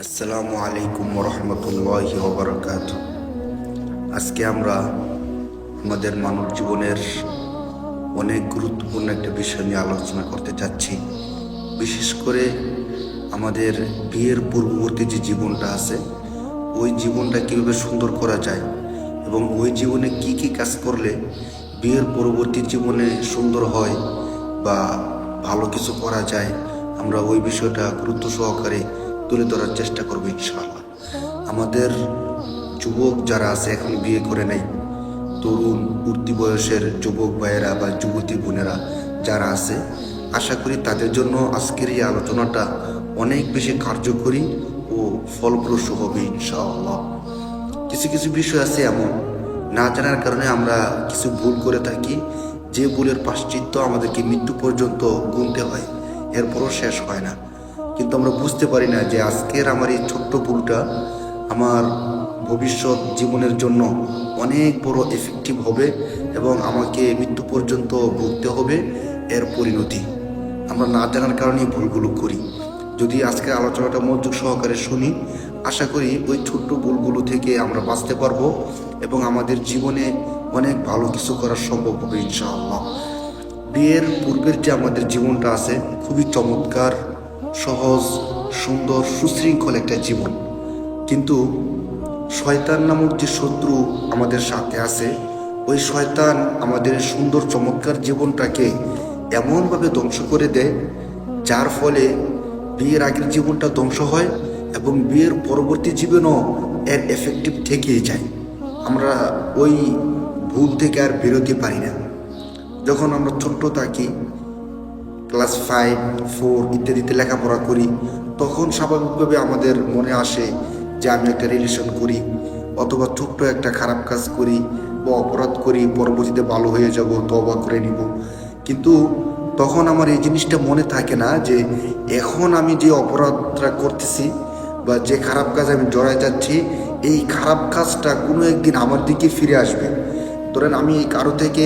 আসসালামু আলাইকুম রহমতুল্লাহ ওবরাকাত আজকে আমরা আমাদের মানব জীবনের অনেক গুরুত্বপূর্ণ একটা বিষয় নিয়ে আলোচনা করতে চাচ্ছি। বিশেষ করে আমাদের বিয়ের পূর্ববর্তী যে জীবনটা আছে, ওই জীবনটা কীভাবে সুন্দর করা যায় এবং ওই জীবনে কি কি কাজ করলে বিয়ের পরবর্তী জীবনে সুন্দর হয় বা ভালো কিছু করা যায়, আমরা ওই বিষয়টা গুরুত্ব সহকারে তুলে ধরার চেষ্টা করব ইনশাআল্লাহ। আমাদের যুবক যারা আছে, এখন বিয়ে করে নেই, তরুণ উর্তি বয়সের যুবক ভাইয়েরা বা যুবতী বোনেরা যারা আছে, আশা করি তাদের জন্য আজকের এই আলোচনাটা অনেক বেশি কার্যকরী ও ফলপ্রসূ হবে ইনশাআল্লাহ। কিছু কিছু বিষয় আছে এমন, না জানার কারণে আমরা কিছু ভুল করে থাকি। যে ভুলের পাশ্চিত্য আমাদেরকে মৃত্যু পর্যন্ত গুনতে হয়, এরপরও শেষ হয় না। কিন্তু আমরা বুঝতে পারি না যে আজকের আমার এই ছোট্ট ভুলটা আমার ভবিষ্যৎ জীবনের জন্য অনেক বড় এফেক্টিভ হবে এবং আমাকে মৃত্যু পর্যন্ত ভুগতে হবে এর পরিণতি। আমরা না জানার কারণেই ভুলগুলো করি। যদি আজকের আলোচনাটা মনোযোগ সহকারে শুনি, আশা করি ওই ছোট্ট ভুলগুলো থেকে আমরা বাঁচতে পারব এবং আমাদের জীবনে অনেক ভালো কিছু করা সম্ভব হবে ইনশাআল্লাহ। বিয়ের পূর্বের যে আমাদের জীবনটা আছে, খুবই চমৎকার সহজ, সুন্দর, সুশৃঙ্খল একটা জীবন। কিন্তু শয়তান নামক যে শত্রু আমাদের সাথে আছে, ওই শয়তান আমাদের সুন্দর, চমৎকার জীবনটাকে এমনভাবে ধ্বংস করে দেয়, যার ফলে বিয়ের আগের জীবনটা ধ্বংস হয় এবং বিয়ের পরবর্তী জীবনও এর এফেক্টিভ থেকেই যায়। আমরা ওই ভুল থেকে আর বেরোতে পারি না। যখন আমরা ছোট্ট থাকি ক্লাস ফাইভ, ফোর ইত্যাদিতে লেখাপড়া করি, তখন স্বাভাবিকভাবে আমাদের মনে আসে যে আমি একটা রিলেশন করি অথবা ছোট্ট একটা খারাপ কাজ করি বা অপরাধ করি, পরবর্তীতে ভালো হয়ে যাব তবা করে নিব। কিন্তু তখন আমার এই জিনিসটা মনে থাকে না যে এখন আমি যে অপরাধটা করতেছি বা যে খারাপ কাজ আমি জড়ায় যাচ্ছি, এই খারাপ কাজটা কোনো একদিন আমার দিকে ফিরে আসবে। ধরেন আমি কারও থেকে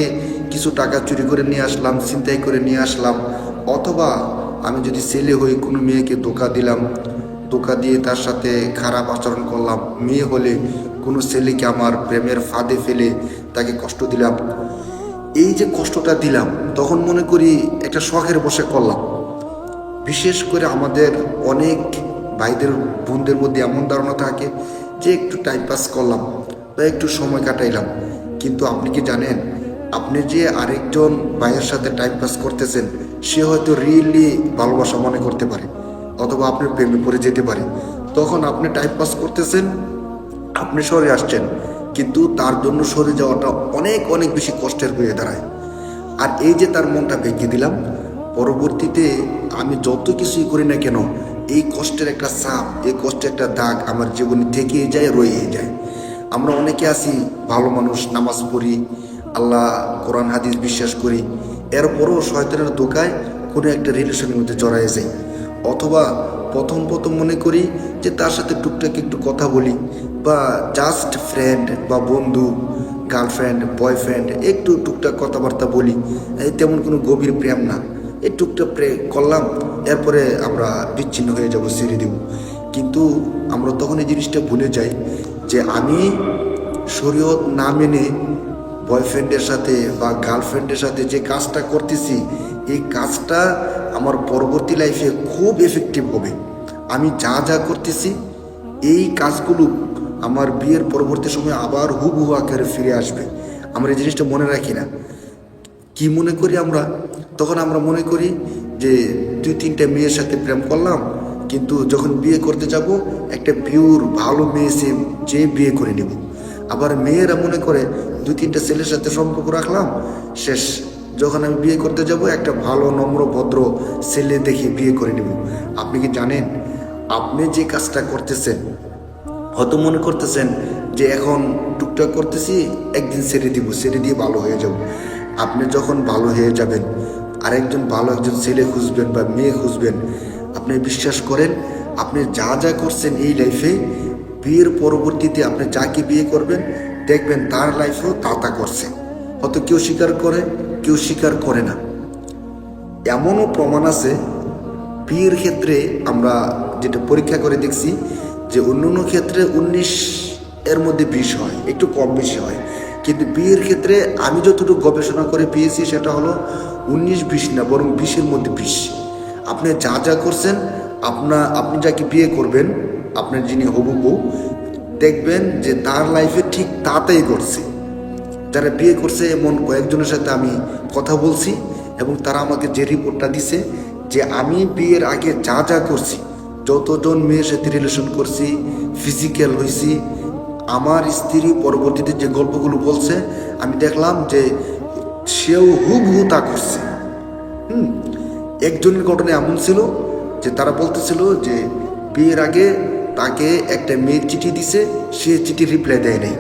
কিছু টাকা চুরি করে নিয়ে আসলাম, ছিনতাই করে নিয়ে আসলাম অথবা আমি যদি ছেলে হই, কোনো মেয়েকে ধোকা দিলাম, ধোকা দিয়ে তার সাথে খারাপ আচরণ করলাম, মেয়ে হলে কোনো ছেলেকে আমার প্রেমের ফাঁদে ফেলে তাকে কষ্ট দিলাম। এই যে কষ্টটা দিলাম, তখন মনে করি একটা শখের বসে করলাম। বিশেষ করে আমাদের অনেক ভাইদের, বোনদের মধ্যে এমন ধারণা থাকে যে একটু টাইম পাস করলাম বা একটু সময় কাটাইলাম। কিন্তু আপনি কি জানেন, আপনি যে আরেকজন ভাইয়ের সাথে টাইম পাস করতেছেন সে হয়তো রিয়েলি ভালোবাসা মনে করতে পারে, অথবা আপনার প্রেমে পড়ে যেতে পারে। তখন আপনি টাইম পাস করতেছেন, আপনি সরে আসছেন, কিন্তু তার জন্য সরে যাওয়াটা অনেক অনেক বেশি কষ্টের হয়ে দাঁড়ায়। আর এই যে তার মনটা ভেঙে দিলাম, পরবর্তীতে আমি যত কিছুই করি না কেন, এই কষ্টের একটা চাপ এই কষ্টের একটা দাগ আমার জীবনে থেকে যায়, রয়ে যায়। আমরা অনেকে আছি, ভালো মানুষ, নামাজ পড়ি, আল্লাহ কোরআন, হাদিস বিশ্বাস করি এরপরও শয়তানের দোকায় কোনো একটা রিলেশনের মধ্যে জড়ায় যাই অথবা প্রথম প্রথম মনে করি যে তার সাথে টুকটাক একটু কথা বলি বা জাস্ট ফ্রেন্ড বা বন্ধু গার্লফ্রেন্ড বয়ফ্রেন্ড একটু টুকটাক কথাবার্তা বলি। তেমন কোনো গভীর প্রেম না। এই টুকটাক প্রে করলাম, এরপরে আমরা বিচ্ছিন্ন হয়ে যাব, ছেড়ে দেব। কিন্তু আমরা তখন এই জিনিসটা ভুলে যাই যে আমি শরীয়ত না মেনে বয়ফ্রেন্ডের সাথে বা গার্লফ্রেন্ডের সাথে যে কাজটা করতেছি, এই কাজটা আমার পরবর্তী লাইফে খুব এফেক্টিভ হবে। আমি যা যা করতেছি, এই কাজগুলো আমার বিয়ের পরবর্তী সময় আবার হুবহু আকারে ফিরে আসবে। আমরা এই জিনিসটা মনে রাখি না। কি মনে করি আমরা? তখন আমরা মনে করি যে দুই, তিনটা মেয়ের সাথে প্রেম করলাম, কিন্তু যখন বিয়ে করতে যাব, একটা পিওর ভালো মেয়ে সে, যে বিয়ে করে নেব। আবার মেয়েরা মনে করে দুই তিনটা ছেলের সাথে সম্পর্ক রাখলাম, শেষ। যখন আমি বিয়ে করতে যাব, একটা ভালো, নম্র, ভদ্র ছেলে দেখে বিয়ে করে নেব। আপনি কি জানেন, আপনি যে কাজটা করতেছেন, হয়তো মনে করতেছেন যে এখন টুকটাক করতেছি, একদিন ছেড়ে দিব, ছেড়ে দিয়ে ভালো হয়ে যাব। আপনি যখন ভালো হয়ে যাবেন, আরেকজন ভালো একজন ছেলে খুঁজবেন বা মেয়ে খুঁজবেন, আপনি বিশ্বাস করেন, আপনি যা যা করছেন এই লাইফে বিয়ের পরবর্তীতে আপনি যাকে বিয়ে করবেন, দেখবেন তার লাইফেও তা তা করছে। হয়তো কেউ স্বীকার করে, কেউ স্বীকার করে না। এমনও প্রমাণ আছে, বিয়ের ক্ষেত্রে আমরা যেটা পরীক্ষা করে দেখছি, যে অন্য অন্য ক্ষেত্রে উনিশ এর মধ্যে বিষ হয়, একটু কম বেশি হয়। কিন্তু বিয়ের ক্ষেত্রে আমি যতটুকু গবেষণা করে পেয়েছি, সেটা হলো উনিশ বিশ না, বরং বিশের মধ্যে বিষ আপনি যা যা করছেন, আপনা আপনি যাকে বিয়ে করবেন আপনার যিনি হবু বউ দেখবেন যে তার লাইফে ঠিক তাতেই করছে যারা বিয়ে করছে এমন কয়েকজনের সাথে আমি কথা বলছি এবং তারা আমাকে যে রিপোর্টটা দিছে যে আমি বিয়ের আগে যা যা করছি, যতজন মেয়ের সাথে রিলেশন করছি ফিজিক্যাল হয়েছি আমার স্ত্রী পরবর্তীতে যে গল্পগুলো বলছে, আমি দেখলাম যে সেও হুবহু তা করছে। হুম, একজনের ঘটনা এমন ছিল যে তারা বলতেছিল যে বিয়ের আগে তাকে একটা মেয়ের চিঠি দিছে, সে চিঠি রিপ্লাই দেয় নাই।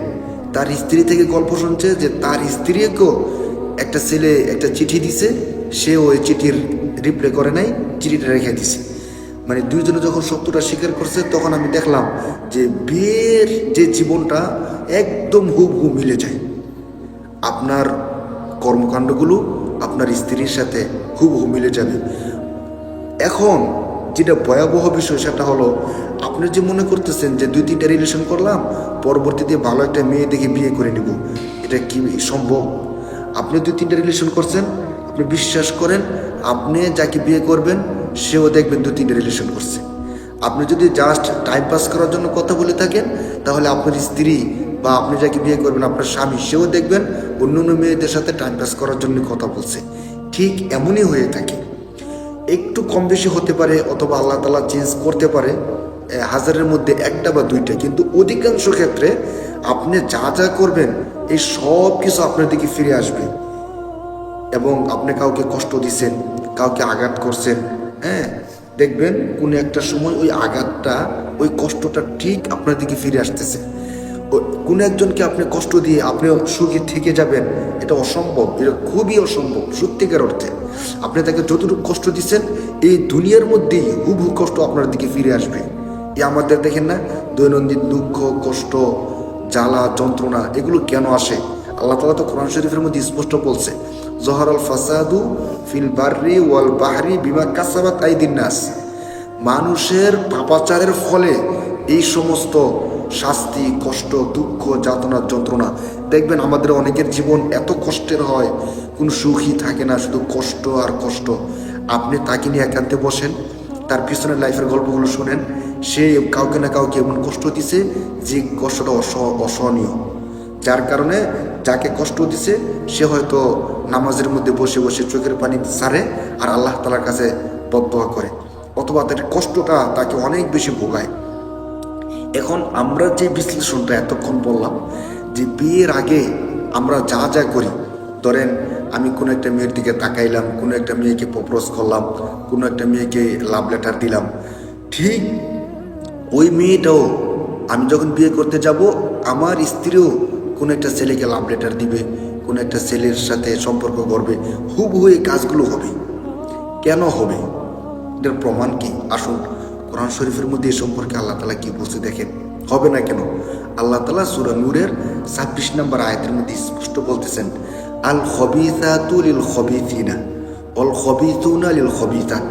তার স্ত্রী থেকে গল্প শুনছে যে তার স্ত্রীকেও একটা ছেলে একটা চিঠি দিছে, সে ওই চিঠির রিপ্লাই করে নাই, চিঠিটা রেখে দিছে। মানে দুইজনে যখন সত্যটা স্বীকার করছে, তখন আমি দেখলাম যে বিয়ের যে জীবনটা একদম হুবহু মিলে যায়। আপনার কর্মকাণ্ডগুলো আপনার স্ত্রীর সাথে হুবহু মিলে যাবে। এখন যেটা ভয়াবহ বিষয় সেটা হলো, আপনি যে মনে করতেছেন যে দুই তিনটা রিলেশন করলাম, পরবর্তীতে ভালো একটা মেয়ে দেখে বিয়ে করে নিব, এটা কি সম্ভব? আপনি দুই তিনটা রিলেশন করছেন, আপনি বিশ্বাস করেন, আপনি যাকে বিয়ে করবেন, সেও দেখবেন দুই তিনটা রিলেশন করছে। আপনি যদি জাস্ট টাইম পাস করার জন্য কথা বলে থাকেন, তাহলে আপনার স্ত্রী বা আপনি যাকে বিয়ে করবেন, আপনার স্বামী, সেও দেখবেন অন্য অন্য মেয়েদের সাথে টাইম পাস করার জন্য কথা বলছে। ঠিক এমনই হয়ে থাকে। একটু কম বেশি হতে পারে অথবা আল্লাহ তালা চেঞ্জ করতে পারে হাজারের মধ্যে একটা বা দুইটা। কিন্তু অধিকাংশ ক্ষেত্রে আপনি যা যা করবেন, এই সব কিছু আপনার দিকে ফিরে আসবে। এবং আপনি কাউকে কষ্ট দিচ্ছেন, কাউকে আঘাত করছেন হ্যাঁ? দেখবেন কোন একটা সময় ওই আঘাতটা, ওই কষ্টটা ঠিক আপনার দিকে ফিরে আসতেছে। কোন একজনকে আপনি কষ্ট দিয়ে আপনি সুখী থেকে যাবেন, এটা অসম্ভব, এটা খুবই অসম্ভব, সত্যিকার অর্থে। আপনি তাকে যতটুকু কষ্ট দিচ্ছেন, এই দুনিয়ার মধ্যেই হুবহু কষ্ট আপনার দিকে ফিরে আসবে। এই আমাদের দেখেন না, দৈনন্দিন দুঃখ, কষ্ট, জ্বালা, যন্ত্রণা, এগুলো কেন আসে? আল্লাহ তালা তো কোরআন শরীফের মধ্যে স্পষ্ট বলছে জহরাল ফাসাদু ফিল বার্রি ওয়াল বাহরি বিমা কাসাবাত আইদিন নাস। মানুষের পাপাচারের ফলে এই সমস্ত শাস্তি, কষ্ট, দুঃখ, যাতনা, যন্ত্রণা দেখবেন আমাদের অনেকের জীবন এত কষ্টের হয়, কোনো সুখই থাকে না, শুধু কষ্ট আর কষ্ট। আপনি তাকে নিয়ে একান্তে বসেন, তার পিছনের লাইফের গল্পগুলো শোনেন, সে কাউকে না কাউকে এমন কষ্ট দিছে যে কষ্টটা অস, অসহনীয়। যার কারণে যাকে কষ্ট দিছে, সে হয়তো নামাজের মধ্যে বসে বসে চোখের পানি সারে আর আল্লাহ তালার কাছে বদয়া করে, অথবা তার কষ্টটা তাকে অনেক বেশি ভোগায়। এখন আমরা যে বিশ্লেষণটা এতক্ষণ বললাম যে বিয়ের আগে আমরা যা যা করি, ধরেন আমি কোনো একটা মেয়ের দিকে তাকাইলাম, কোনো একটা মেয়েকে প্রপোজ করলাম, কোনো একটা মেয়েকে লাভ লেটার দিলাম, ঠিক ওই মেয়েটাও আমি যখন বিয়ে করতে যাব, আমার স্ত্রীও কোনো একটা ছেলেকে লাভ লেটার দিবে, কোনো একটা ছেলের সাথে সম্পর্ক করবে, হুবহু এই কাজগুলো হবে। কেন হবে? এটার প্রমাণ কি? আসুন, কোরআন শরীফের মধ্যে এই সম্পর্কে আল্লাহ তালা কি বলছে দেখেন, হবে না কেন? আল্লাহ তালা সুরা নূরের ছাব্বিশ নম্বর আয়তের মধ্যে স্পষ্ট বলতেছেন, আল খবিতাতু লিল খবিতিনা অল খবিতুনা লিল খবিতাত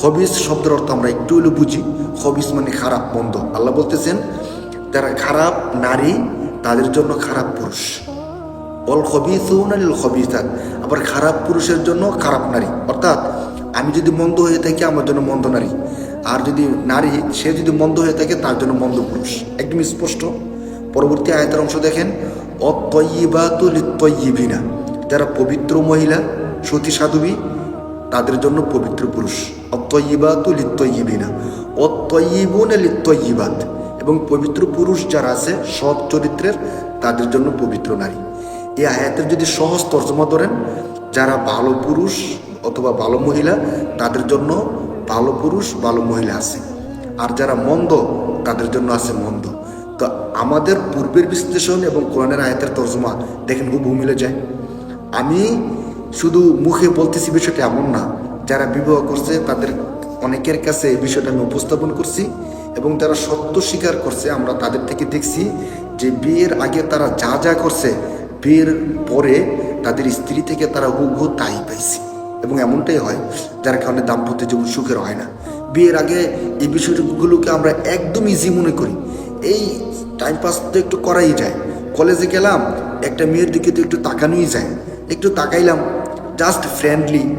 খবিস শব্দের অর্থ আমরা একটু হলেও বুঝি, খবিস মানে খারাপ, মন্দ। আল্লাহ বলতেছেন তারা খারাপ নারী, তাদের জন্য খারাপ পুরুষ। অল খবিসুন আল খবিসাত, আবার খারাপ পুরুষের জন্য খারাপ নারী। অর্থাৎ, আমি যদি মন্দ হয়ে থাকি, আমার জন্য মন্দ নারী। আর যদি নারী, সে যদি মন্দ হয়ে থাকে, তার জন্য মন্দ পুরুষ। একদম স্পষ্ট। পরবর্তী আয়তের অংশ দেখেন অত্যইবাতুলিত্যইবিনা যারা পবিত্র মহিলা, সতী সাধবী, তাদের জন্য পবিত্র পুরুষ। অত্যইবাতুলিত্যইবিনা অত্যইবুন লিত্যইবাত এবং পবিত্র পুরুষ যারা আছে, সৎ চরিত্রের, তাদের জন্য পবিত্র নারী। এই আয়াতের যদি সহজ তর্জমা ধরেন, যারা ভালো পুরুষ অথবা ভালো মহিলা, তাদের জন্য ভালো পুরুষ, ভালো মহিলা আছে। আর যারা মন্দ, তাদের জন্য আছে মন্দ। আমাদের পূর্বের বিশ্লেষণ এবং কোরআনের আয়াতের তর্জমা দেখেন খুব মিলে যায়। আমি শুধু মুখে বলতেছি বিষয়টা এমন না, যারা বিবাহ করছে তাদের অনেকের কাছে এই বিষয়টা আমি উপস্থাপন করছি এবং যারা সত্য স্বীকার করছে আমরা তাদের থেকে দেখছি যে বিয়ের আগে তারা যা যা করছে, বিয়ের পরে তাদের স্ত্রী থেকে তারা হুবহু তাই পাইছে। এবং এমনটাই হয়, যার কারণে দাম্পত্য জীবন সুখের হয় না। বিয়ের আগে এই বিষয়গুলোকে আমরা একদম ইজি মনে করি। এই টাইম পাস তো একটু করাই যায়। কলেজে গেলাম, একটা মেয়ের দিকে তো একটু তাকানোই যায়। একটু তাকাইলাম জাস্ট ফ্রেন্ডলি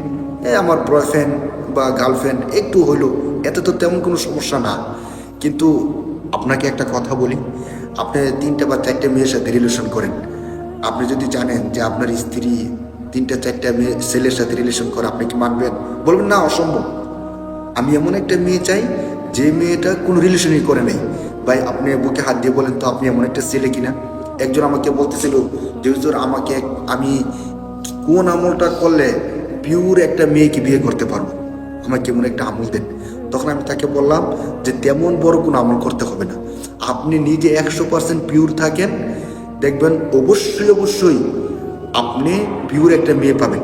এ আমার বয়ফ্রেন্ড বা গার্লফ্রেন্ড একটু হইল। এতে তো তেমন কোনো সমস্যা না। কিন্তু আপনাকে একটা কথা বলি। আপনি তিনটা বা চারটে মেয়ের সাথে রিলেশন করেন। আপনি যদি জানেন যে আপনার স্ত্রী তিনটা চারটা মেয়ে, ছেলের সাথে রিলেশন করে, আপনি কি মানবেন? বলবেন, না, অসম্ভব। আমি এমন একটা মেয়ে চাই যে মেয়েটা কোনো রিলেশনই করে নেই। ভাই, আপনি বুকে হাত দিয়ে বলেন তো আপনি এমন একটা ছেলে কিনা? একজন আমাকে বলতেছিল যে হুজুর আমাকে আমি কোন আমলটা করলে পিওর একটা মেয়েকে বিয়ে করতে পারব? আমাকে এমন একটা আমল দেন। তখন আমি তাকে বললাম যে, তেমন বড় কোনো আমল করতে হবে না। আপনি নিজে একশো পার্সেন্ট পিওর থাকেন। দেখবেন অবশ্যই অবশ্যই আপনি পিওর একটা মেয়ে পাবেন।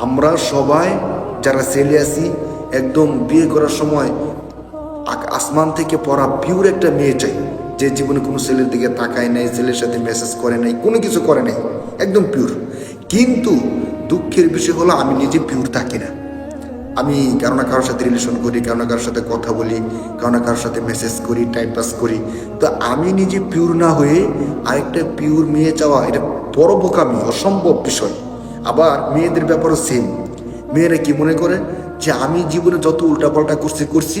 আমরা সবাই যারা ছেলে আছি, একদম বিয়ে করার সময় আসমান থেকে পড়া পিওর একটা মেয়ে চাই, যে জীবনে কোনো ছেলের দিকে তাকায় নাই, ছেলের সাথে মেসেজ করে নাই, কোনো কিছু করে নাই, একদম পিওর কিন্তু দুঃখের বিষয় হলো, আমি নিজে পিওর থাকি না। আমি কারও না কারোর সাথে রিলেশন করি, কারও না কারোর সাথে কথা বলি, কারও না কারোর সাথে মেসেজ করি টাইম পাস করি। তো আমি নিজে পিওর না হয়ে আরেকটা পিওর মেয়ে চাওয়া, এটা বড় বোকামি, অসম্ভব বিষয়। আবার মেয়েদের ব্যাপারও সেম মেয়েরা কি মনে করে? যে আমি জীবনে যত উল্টাপাল্টা করছি করছি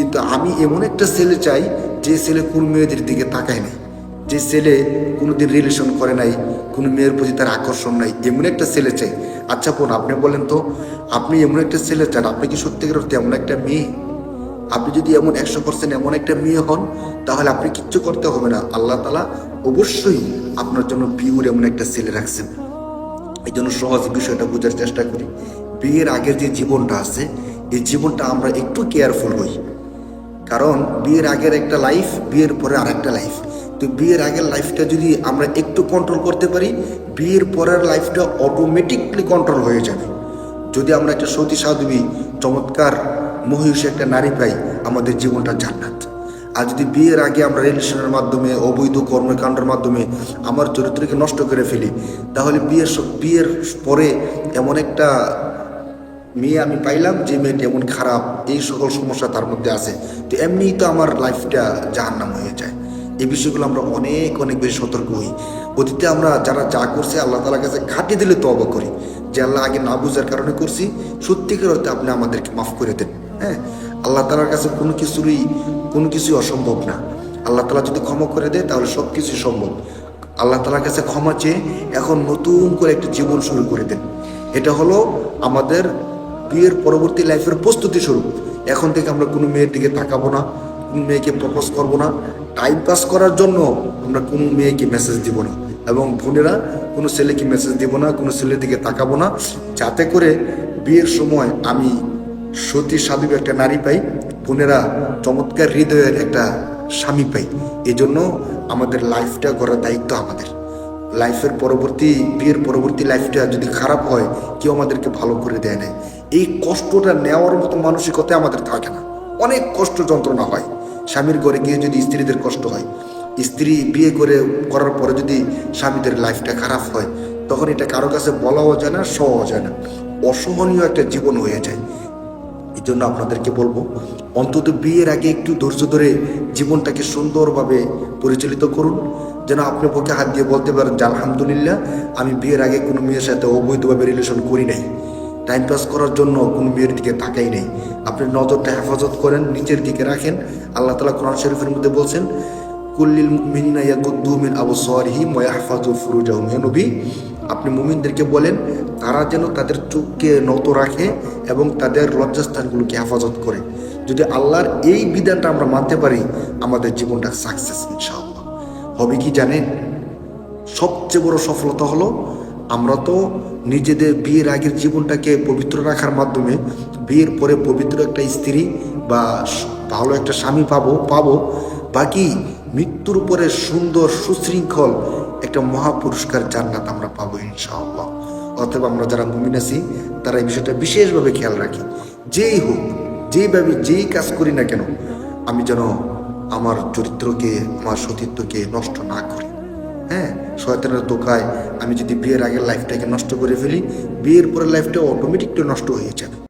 কিন্তু আমি এমন একটা ছেলে চাই যে ছেলে কোন মেয়েদের দিকে তাকায় নাই, যে ছেলে কোনোদিন রিলেশন করে নাই, কোনো মেয়ের প্রতি তার আকর্ষণ নাই, এমন একটা ছেলে চাই। আচ্ছা বোন, আপনি বলেন তো, আপনি এমন একটা ছেলে চান, আপনি কি সত্যিকার অর্থে এমন একটা মেয়ে? আপনি যদি এমন একশো পার্সেন্ট এমন একটা মেয়ে হন, তাহলে আপনি কিচ্ছু করতে হবে না। আল্লাহ তালা অবশ্যই আপনার জন্য পিউর এমন একটা ছেলে রাখছেন। এই জন্য সহজ বিষয়টা বোঝার চেষ্টা করি। বিয়ের আগের যে জীবনটা আছে, এই জীবনটা আমরা একটু কেয়ারফুল হই। কারণ বিয়ের আগের একটা লাইফ বিয়ের পরে আরেকটা লাইফ তো বিয়ের আগের লাইফটা যদি আমরা একটু কন্ট্রোল করতে পারি, বিয়ের পরের লাইফটা অটোমেটিকলি কন্ট্রোল হয়ে যাবে। যদি আমরা একটা সতী সাধবী, চমৎকার মহিষী একটা নারী পাই, আমাদের জীবনটা জান্নাত। আর যদি বিয়ের আগে আমরা রিলেশনের মাধ্যমে, অবৈধ কর্মকাণ্ডের মাধ্যমে আমার চরিত্রকে নষ্ট করে ফেলি, তাহলে বিয়ের বিয়ের পরে এমন একটা মেয়ে আমি পাইলাম, যে মেয়েটি এমন খারাপ, এই সকল সমস্যা তার মধ্যে আছে। তো এমনিই তো আমার লাইফটা জাহান্নাম হয়ে যায়। এই বিষয়গুলো আমরা অনেক অনেক বেশি সতর্ক হই। অতীতে আমরা যারা যা করছে, আল্লাহ তালার কাছে খাটিয়ে দিলে তো অবাক করি। যে আল্লাহ আগে না বুঝার কারণে করছি, সত্যিকার হয়তো আপনি আমাদেরকে মাফ করে দেন হ্যাঁ? আল্লাহ তালার কাছে কোনো কিছুরই, কোনো কিছুই অসম্ভব না। আল্লাহ তালা যদি ক্ষমা করে দেয়, তাহলে সব কিছুই সম্ভব। আল্লাহ তালার কাছে ক্ষমা চেয়ে এখন নতুন করে একটা জীবন শুরু করে দেন। এটা হলো আমাদের বিয়ের পরবর্তী লাইফের প্রস্তুতি স্বরূপ। এখন থেকে আমরা কোনো মেয়ের দিকে তাকাবো না, কোনো মেয়েকে প্রপোজ করব না। টাইম পাস করার জন্য আমরা কোনো মেয়েকে মেসেজ দিব না। এবং বোনেরা, কোনো ছেলেকে মেসেজ দিব না, কোনো ছেলের দিকে তাকাবো না। যাতে করে বিয়ের সময় আমি সতী সাধু একটা নারী পাই, বোনেরা চমৎকার হৃদয়ের একটা স্বামী পাই। এই জন্য আমাদের লাইফটা করার দায়িত্ব আমাদের। লাইফের পরবর্তী, বিয়ের পরবর্তী লাইফটা যদি খারাপ হয়, কেউ আমাদেরকে ভালো করে দেয় না এই কষ্টটা নেওয়ার মতো মানসিকতা আমাদের থাকে না। অনেক কষ্ট যন্ত্রণা হয়। স্বামীর ঘরে গিয়ে যদি স্ত্রীদের কষ্ট হয়, স্ত্রী বিয়ে করে করার পরে যদি স্বামীদের লাইফটা খারাপ হয়, তখন এটা কারও কাছে বলাও যায় না সহও যায় না। অসহনীয় একটা জীবন হয়ে যায়। এই জন্য আপনাদেরকে বলব, অন্তত বিয়ের আগে একটু ধৈর্য ধরে জীবনটাকে সুন্দরভাবে পরিচালিত করুন। যেন আপনি বুকে হাত দিয়ে বলতে পারেন যে, আলহামদুলিল্লাহ, আমি বিয়ের আগে কোনো মেয়ের সাথে অবৈধভাবে রিলেশন করি নাই। টাইম পাস করার জন্য কোনো মেয়ের দিকে তাকাই নেই। আপনি নজরটা হেফাজত করেন, নিচের দিকে রাখেন। আল্লাহ তালা কোরআন শরীফের মধ্যে বলছেন কুল্লিল মিনা ইয়াগুদ্দু মিন আবসারিহিম ওয়া ইয়াহফাজু ফুরুজাহুম। হে নবী, আপনি মুমিনদেরকে বলেন, তারা যেন তাদের চোখকে নত রাখে এবং তাদের লজ্জাস্থানগুলোকে হেফাজত করে। যদি আল্লাহর এই বিধানটা আমরা মানতে পারি, আমাদের জীবনটা সাকসেস ইনশাআল্লাহ। হবে কি জানেন? সবচেয়ে বড় সফলতা হলো আমরা তো নিজেদের বিয়ের আগের জীবনটাকে পবিত্র রাখার মাধ্যমে বিয়ের পরে পবিত্র একটা স্ত্রী বা ভালো একটা স্বামী পাবো পাবো। বাকি মৃত্যুর পরে সুন্দর, সুশৃঙ্খল একটা মহাপুরস্কার জান্নাত আমরা পাবো ইনশাআল্লাহ। অথবা আমরা যারা মুমিন আছি, তারা এই বিষয়টা বিশেষভাবে খেয়াল রাখি। যেই হোক, যেইভাবে যেই কাজ করি না কেন, আমি যেন আমার চরিত্রকে, আমার সতীত্বকে নষ্ট না করি। হ্যাঁ? শয়তানের দোকায় আমি যদি বিয়ের আগের লাইফটাকে নষ্ট করে ফেলি, বিয়ের পরের লাইফটা অটোমেটিকটা নষ্ট হয়ে যাবে।